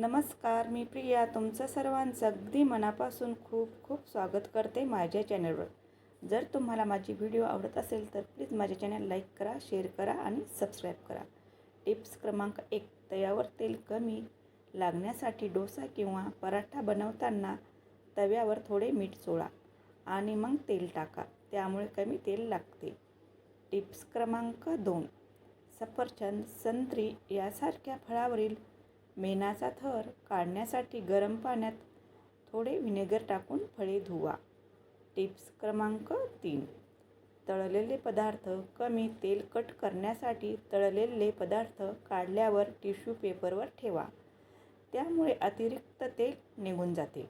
नमस्कार मी प्रिया. तुमचं सर्वांचं अगदी मनापासून खूप खूप स्वागत करते माझ्या चॅनलवर. जर तुम्हाला माझी व्हिडिओ आवडत असेल तर प्लीज माझ्या चॅनल लाईक करा शेअर करा आणि सबस्क्राईब करा. टिप्स क्रमांक एक तव्यावर तेल कमी लागण्यासाठी डोसा किंवा पराठा बनवताना तव्यावर थोडे मीठ चोळा आणि मग तेल टाका. त्यामुळे कमी तेल लागते. टिप्स क्रमांक दोन सफरचंद संत्री यासारख्या फळावरील मेणाचा थर काढण्यासाठी गरम पाण्यात थोडे व्हिनेगर टाकून फळे धुवा. टिप्स क्रमांक तीन. तळलेले पदार्थ कमी तेलकट करण्यासाठी तळलेले पदार्थ काढल्यावर टिश्यू पेपरवर ठेवा. त्यामुळे अतिरिक्त तेल निघून जाते.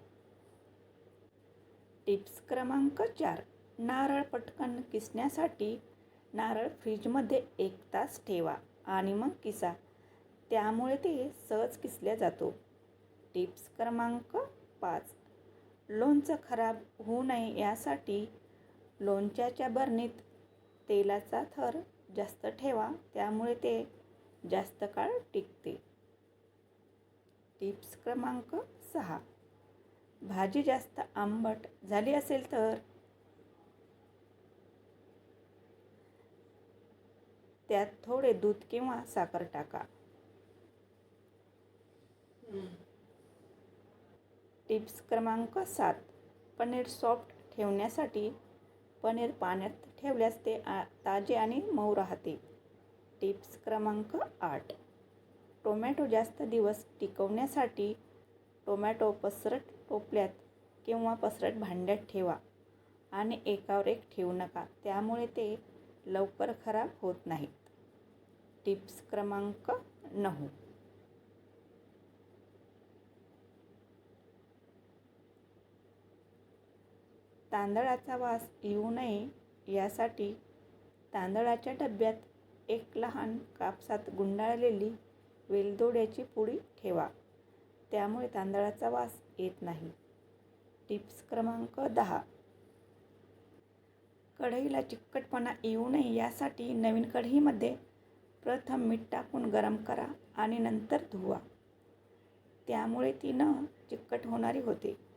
टिप्स क्रमांक चार. नारळ पटकन किसण्यासाठी नारळ फ्रीजमध्ये एक तास ठेवा आणि मग किसा. त्यामुळे ते सहज किसल्या जातो. टिप्स क्रमांक पाच. लोणचं खराब होऊ नये यासाठी लोणच्याच्या बरणीत तेलाचा थर जास्त ठेवा त्यामुळे ते जास्त काळ टिकते. टिप्स क्रमांक सहा. भाजी जास्त आंबट झाली असेल तर? त्यात थोडे दूध किंवा साखर टाका. टिप्स क्रमांक सात. पनीर सॉफ्ट ठेवण्यासाठी पनीर पाण्यात ठेवल्यास ते आ ताजे आणि मऊ राहते. टिप्स क्रमांक आठ. टोमॅटो जास्त दिवस टिकवण्यासाठी टोमॅटो पसरट टोपल्यात किंवा पसरट भांड्यात ठेवा आणि एकावर एक ठेवू नका. त्यामुळे ते लवकर खराब होत नाहीत. टिप्स क्रमांक नऊ. तांदळाचा वास येऊ नये यासाठी तांदळाच्या डब्यात एक लहान कापसात गुंडाळलेली वेलदोड्याची पुडी ठेवा. त्यामुळे तांदळाचा वास येत नाही. टिप्स क्रमांक दहा. कढईला चिकटपणा येऊ नये यासाठी नवीन कढईमध्ये प्रथम मीठ टाकून गरम करा आणि नंतर धुवा. त्यामुळे ती न चिकट होणारी होते.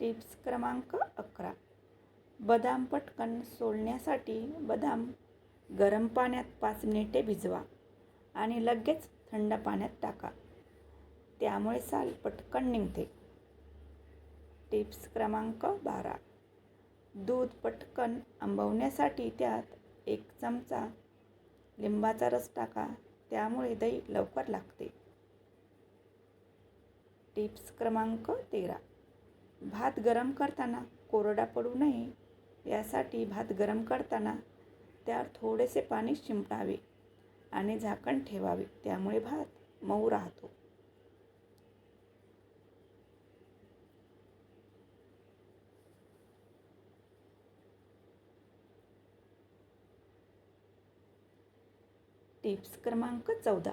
टिप्स क्रमांक अकरा. बदाम पटकन सोलण्यासाठी बदाम गरम पाण्यात पाच मिनिटे भिजवा आणि लगेच थंड पाण्यात टाका. त्यामुळे साल पटकन निघते. टिप्स क्रमांक बारा. दूध पटकन आंबवण्यासाठी त्यात एक चमचा लिंबाचा रस टाका त्यामुळे दही लवकर लागते. टिप्स क्रमांक तेरा. भात गरम करताना कोरडा पडू नये यासाठी भात गरम करताना त्यावर थोडेसे पाणी शिंपडावे आणि झाकण ठेवावे. त्यामुळे भात मऊ राहतो. टिप्स क्रमांक चौदा.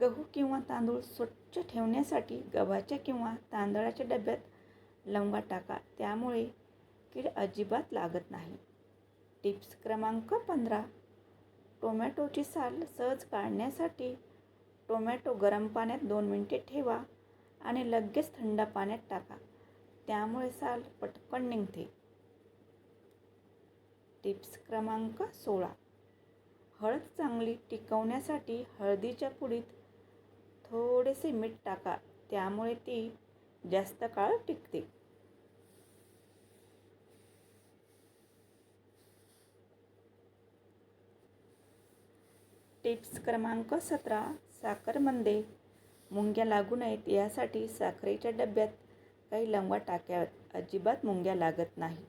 गहू किंवा तांदूळ स्वच्छ ठेवण्यासाठी गव्हाच्या किंवा तांदळाच्या डब्यात लंबा टाका. त्यामुळे कीड अजिबात लागत नाही. टिप्स क्रमांक पंधरा. टोमॅटोची साल सहज काढण्यासाठी टोमॅटो गरम पाण्यात दोन मिनटे ठेवा आणि लगेच थंड पाण्यात टाका. त्यामुळे साल पटकन निघते. टिप्स क्रमांक सोळा. हळद चांगली टिकवण्यासाठी हळदीच्या पुडीत थोडेसे मीठ टाका. त्यामुळे ती जास्त काळ टिकते. टिप्स क्रमांक सतरा साखरमध्ये मुंग्या लागू नयेत यासाठी साखरेच्या डब्यात काही लवंगा टाक्यात अजिबात मुंग्या लागत नाही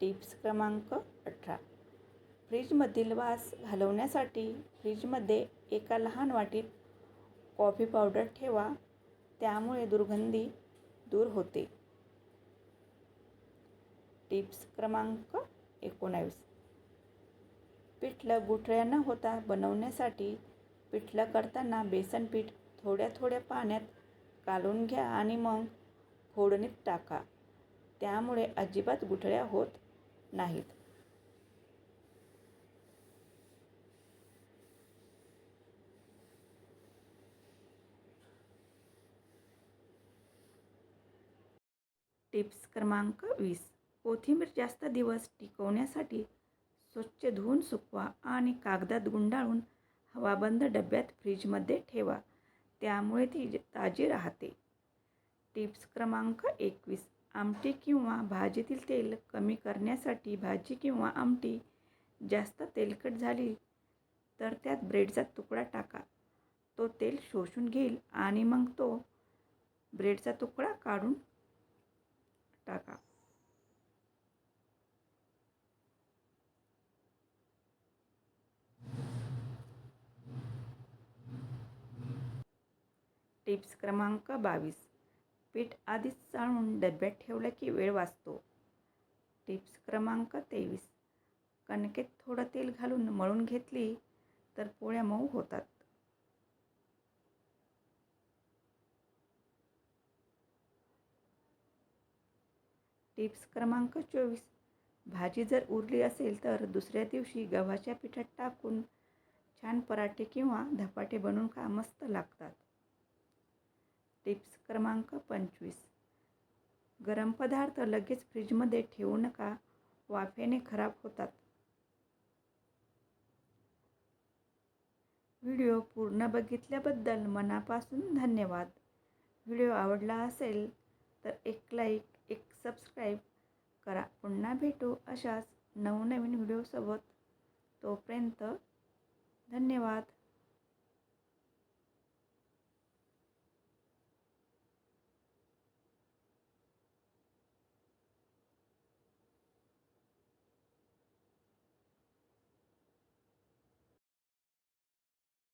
टिप्स क्रमांक अठरा. फ्रीजमधील वास घालवण्यासाठी फ्रीजमध्ये एका लहान वाटीत कॉफी पावडर ठेवा त्यामुळे दुर्गंधी दूर होते. टिप्स क्रमांक एकोणावीस. पिठलं गुठळ्या न होता बनवण्यासाठी. पिठलं करताना बेसन पीठ थोड्या थोड्या पाण्यात कालून घ्या आणि मग फोडणीत टाका. त्यामुळे अजिबात गुठळ्या होत नाहीत. टिप्स क्रमांक वीस. कोथिंबीर जास्त दिवस टिकवण्यासाठी स्वच्छ धुवून सुकवा आणि कागदात गुंडाळून हवाबंद डब्यात फ्रीजमध्ये ठेवा. त्यामुळे ती ताजी राहते. टिप्स क्रमांक एकवीस. आमटी किंवा भाजीतील तेल कमी करण्यासाठी भाजी किंवा आमटी जास्त तेलकट झाली तर त्यात ब्रेडचा तुकडा टाका. तो तेल शोषून घेईल आणि मग तो ब्रेडचा तुकडा काढून टाका. टिप्स क्रमांक बावीस. पीठ आधीच चाळून डब्यात ठेवलं की वेळ वाचतो. टिप्स क्रमांक तेवीस. कणकेत थोडं तेल घालून मळून घेतली तर पोळ्या मऊ होतात. टिप्स क्रमांक चोवीस. भाजी जर उरली असेल तर दुसऱ्या दिवशी गव्हाच्या पिठात टाकून छान पराठे किंवा धपाटे बनवून खा मस्त लागतात. टिप्स क्रमांक पंचवीस. गरम पदार्थ लगेच फ्रीजमध्ये ठेवू नका वाफेने खराब होतात. व्हिडिओ पूर्ण बघितल्याबद्दल मनापासून धन्यवाद. व्हिडिओ आवडला असेल तर एक लाईक एक सबस्क्राईब करा. पुन्हा भेटू अशाच नवनवीन व्हिडिओसोबत. तोपर्यंत धन्यवाद.